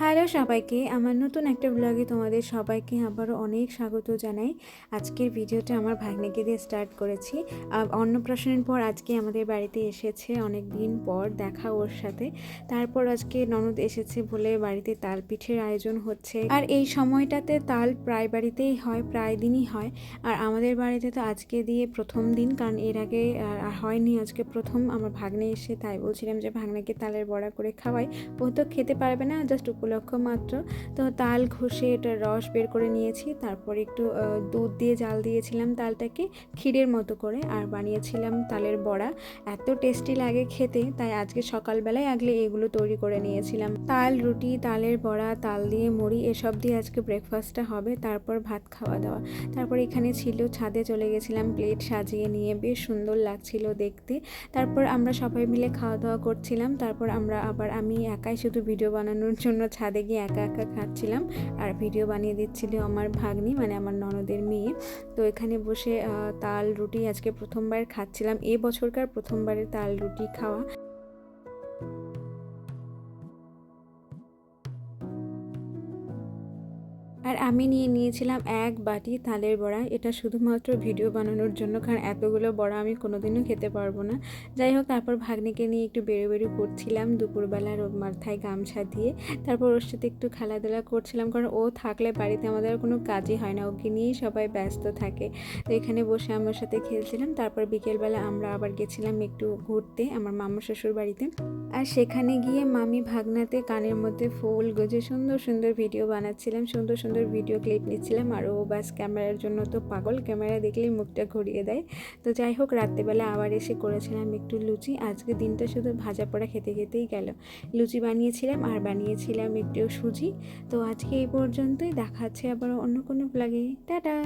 Hello সবাইকে, আমার নতুন একটা ব্লগে তোমাদের সবাইকে আবারও অনেক স্বাগত জানাই। আজকের ভিডিওটা আমার ভাগ্নিকে দিয়ে স্টার্ট করেছি। অন্নপ্রাশনের পর আজকে আমাদের বাড়িতে এসেছে অনেক দিন পর দেখা ওর সাথে। তারপর আজকে ননদ এসেছে বলে বাড়িতে তাল পিঠের আয়োজন হচ্ছে। আর এই সময়টাতে তাল প্রায় বাড়িতেই হয়, প্রায় দিনই হয়। আর আমাদের বাড়িতে তো আজকে দিয়ে প্রথম দিন, কারণ এর আগে আর হয়নি আজকে প্রথম। আমার ভাগ্নে এসে তাই বলছিলাম যে ভাগ্নেকে তালের বড়া করে খাওয়াই। ও তো খেতে পারবে না জাস্ট উপলক্ষ মাত্র। তো তাল ঘষে এটা রস বের করে নিয়েছি। তারপর একটু দুধ দিয়ে জাল দিয়েছিলাম তালটাকে ক্ষীরের মতো করে আর বানিয়েছিলাম তালের বড়া। এত টেস্টি লাগে খেতে, তাই আজকে সকালবেলায় আগলে এগুলো তৈরি করে নিয়েছিলাম। তাল, রুটি, তালের বড়া, তাল দিয়ে মুড়ি, এসব দিয়ে আজকে ব্রেকফাস্টটা হবে, তারপর ভাত খাওয়া দাওয়া। তারপর এখানে ছিল ছাদে চলে গেছিলাম প্লেট সাজিয়ে নিয়ে, বেশ সুন্দর লাগছিল দেখতে। তারপর আমরা সবাই মিলে খাওয়া দাওয়া করছিলাম, তারপর আমরা আবার, আমি একাই শুধু ভিডিও বানানোর জন্য ছাদে গিয়ে একা একা খাচ্ছিলাম আর ভিডিও বানিয়ে দিচ্ছিল আমার ভাগ্নি মানে আমার ননদের মেয়ে। তো এখানে বসে তাল রুটি আজকে প্রথমবার খাচ্ছিলাম। এ বছরকার প্রথমবারের তাল রুটি খাওয়া। আর আমি নিয়ে নিয়েছিলাম এক বাটি তালের বড়া। এটা শুধুমাত্র ভিডিও বানানোর জন্য, কারণ এতগুলো বড়া আমি কোনোদিনও খেতে পারব না। যাই হোক, তারপর ভাগ্নিকে নিয়ে একটু বেরো বেরো করছিলাম দুপুরবেলার ওর মাথায় গামছা দিয়ে। তারপর ওর সাথে একটু খেলাধুলা করছিলাম, কারণ ও থাকলে বাড়িতে আমাদের কোনো কাজই হয় না। ওকে নিয়েই সবাই ব্যস্ত থাকে। তো এখানে বসে আমার সাথে খেলছিলাম। তারপর বিকেলবেলা আমরা আবার গেছিলাম একটু ঘুরতে আমার মামা শ্বশুর বাড়িতে। আর সেখানে গিয়ে মামি ভাগনাতে কানের মধ্যে ফুল গজে সুন্দর সুন্দর ভিডিও বানাচ্ছিলাম। সুন্দর সুন্দর ভিডিও ক্লিপ নিচ্ছিলাম। আর ও বাস ক্যামেরার জন্য তো পাগল। ক্যামেরা দেখলেই মুখটা ঘুরিয়ে দেয়। তো যাই হোক, রাত্রেবেলা আবার এসে করেছিলাম একটু লুচি। আজকে দিনটা শুধু ভাজা পড়া খেতে খেতেই গেল। লুচি বানিয়েছিলাম আর বানিয়েছিলাম একটু সুজি। তো আজকে এই পর্যন্তই। দেখাচ্ছে আবার অন্য কোনো ব্লগে টাটা!